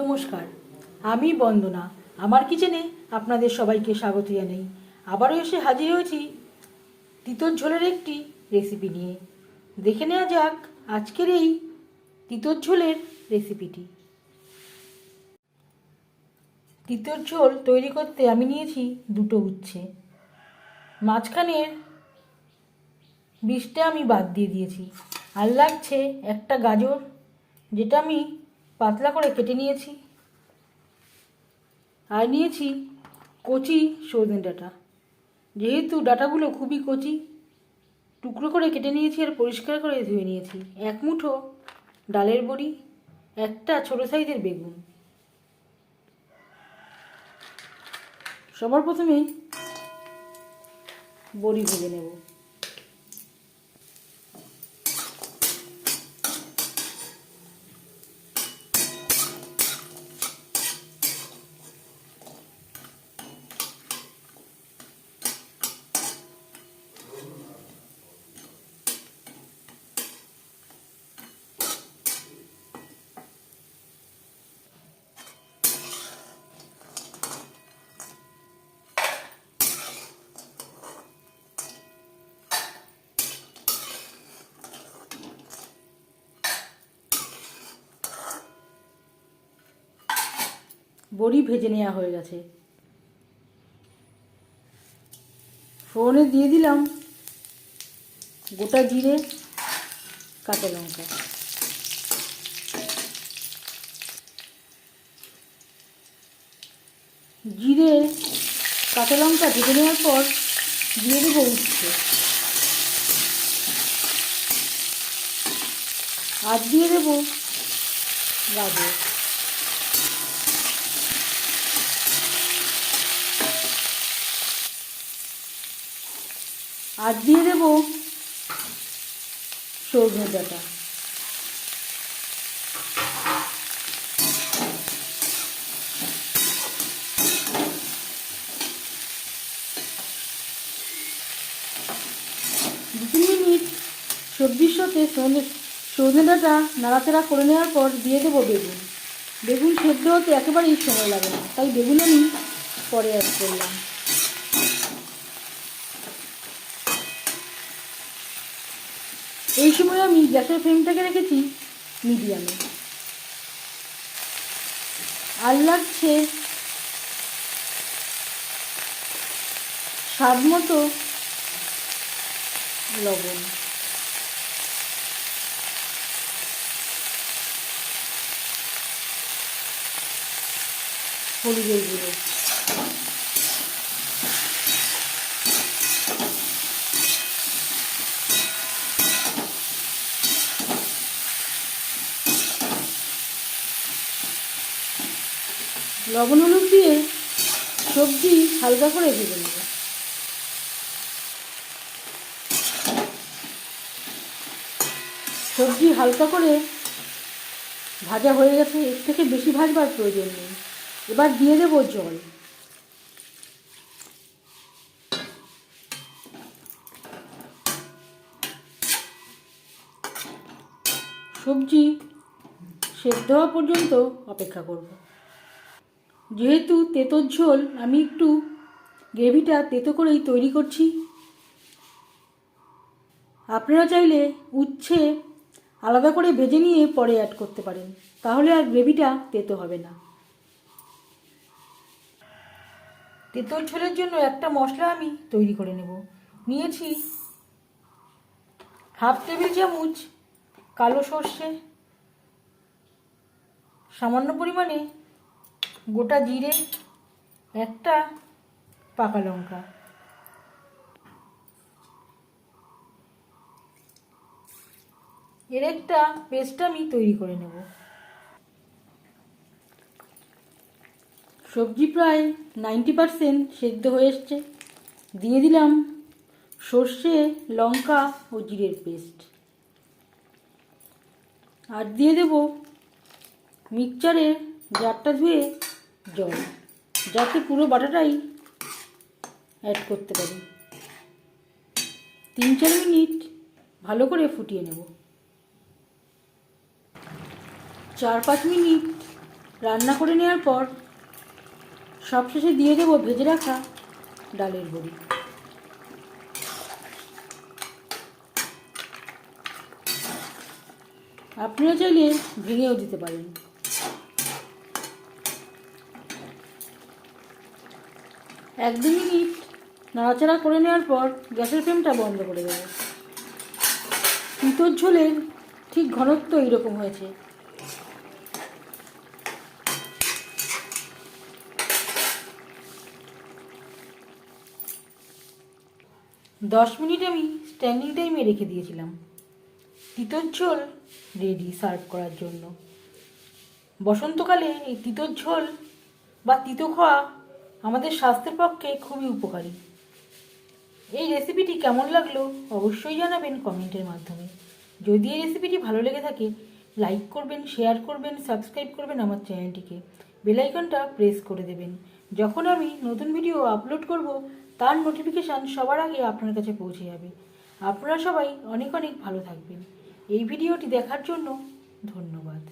নমস্কার, আমি বন্দনা। আমার কিচেনে আপনাদের সবাইকে স্বাগত জানাই। আবারও এসে হাজির হয়েছি তিতর ঝোলের একটি রেসিপি নিয়ে। দেখে নেওয়া যাক আজকের এই তিতর ঝোলের রেসিপিটি তিতর ঝোল তৈরি করতে আমি নিয়েছি দুটো উচ্ছে। মাঝখানের বীজটা আমি বাদ দিয়ে দিয়েছি। আর লাগছে একটা গাজর, যেটা আমি পাতলা করে কেটে নিয়েছি। আর নিয়েছি কচি সজনে ডাটা। যেহেতু ডাটাগুলো খুবই কচি, টুকরো করে কেটে নিয়েছি আর পরিষ্কার করে ধুয়ে নিয়েছি। এক মুঠো ডালের বড়ি, একটা ছোটো সাইজের বেগুন। সবার প্রথমে বড়ি ভেজে নেব। বড়ি ভেজে নেওয়া হয়ে গেছে। ফোড়নে দিয়ে দিলাম গোটা জিরে, কাঁচা লঙ্কা। জিরে, কাঁচা লঙ্কা ভেজে নেওয়ার পর দিয়ে দেবো উচ্ছে। আর দিয়ে দেবো গাজর। আর দিয়ে দেবো সজনে ডাঁটা দু তিন মিনিট সবজির সাথে সজনে ডাঁটা নাড়াচাড়া করে নেওয়ার পর দিয়ে দেবো বেগুন। বেগুন সেদ্ধ হতে একেবারেই সময় লাগে না, তাই বেগুন আমি পরে অ্যাড করলাম। এই সময় আমি গ্যাসের ফ্লেমটাকে রেখেছি মিডিয়ামে। আর লাগছে স্বাদ মতো লবণ। হলুদের গুঁড়ো। লবণ, হলুদ দিয়ে সবজি হালকা করে ভেজে নেব। সবজি হালকা করে ভাজা হয়ে গেছে, এর থেকে বেশি ভাজবার প্রয়োজন নেই। এবার দিয়ে দেবো জল। সবজি সেদ্ধ হওয়া পর্যন্ত অপেক্ষা করব। যেহেতু তেঁতোর ঝোল, আমি একটু গ্রেভিটা তেতো করেই তৈরি করছি। আপনারা চাইলে উচ্ছে আলাদা করে ভেজে নিয়ে পরে অ্যাড করতে পারেন, তাহলে আর গ্রেভিটা তেতো হবে না। তেঁতোর ঝোলের জন্য একটা মশলা আমি তৈরি করে নেব। নিয়েছি হাফ টেবিল চামচ কালো সর্ষে, সামান্য পরিমাণে গোটা জিরে, একটা পাকা লঙ্কা। এর একটা পেস্ট আমি তৈরি করে নেব। সবজি প্রায় নাইনটি পারসেন্ট সেদ্ধ হয়ে এসছে। দিয়ে দিলাম সর্ষে, লঙ্কা ও জিরের পেস্ট। আর দিয়ে দেব মিক্সচারের জারটা ধুয়ে জল। যাতে পুরো বাটাটাই অ্যাড করতে পারি। তিন চার মিনিট ভালো করে ফুটিয়ে নেব। চার পাঁচ মিনিট রান্না করে নেওয়ার পর সবশেষে দিয়ে দেবো ভেজে রাখা ডালের বড়ি। আপনারা চাইলে ভেঙেও দিতে পারেন। এক দু মিনিট নাড়াচাড়া করে নেওয়ার পর গ্যাসের ফ্লেমটা বন্ধ করে দেবো। তিতর ঝোলের ঠিক ঘনত্ব এইরকম হয়েছে। দশ মিনিট আমি স্ট্যান্ডিং টাইমে রেখে দিয়েছিলাম। তিতর ঝোল রেডি সার্ভ করার জন্য। বসন্তকালে এই তিতর ঝোল বা তিতো খাওয়া আমাদের স্বাস্থ্যের পক্ষে খুবই উপকারী। এই রেসিপিটি কেমন লাগল অবশ্যই জানাবেন কমেন্টের মাধ্যমে। যদি এই রেসিপিটি ভালো লেগে থাকে লাইক করবেন শেয়ার করবেন সাবস্ক্রাইব করবেন আমার চ্যানেলটিকে। বেলাইকনটা প্রেস করে দেবেন। যখন আমি নতুন ভিডিও আপলোড করব, তার নোটিফিকেশান সবার আগে আপনার কাছে পৌঁছে যাবে। আপনারা সবাই অনেক অনেক ভালো থাকবেন। এই ভিডিওটি দেখার জন্য ধন্যবাদ।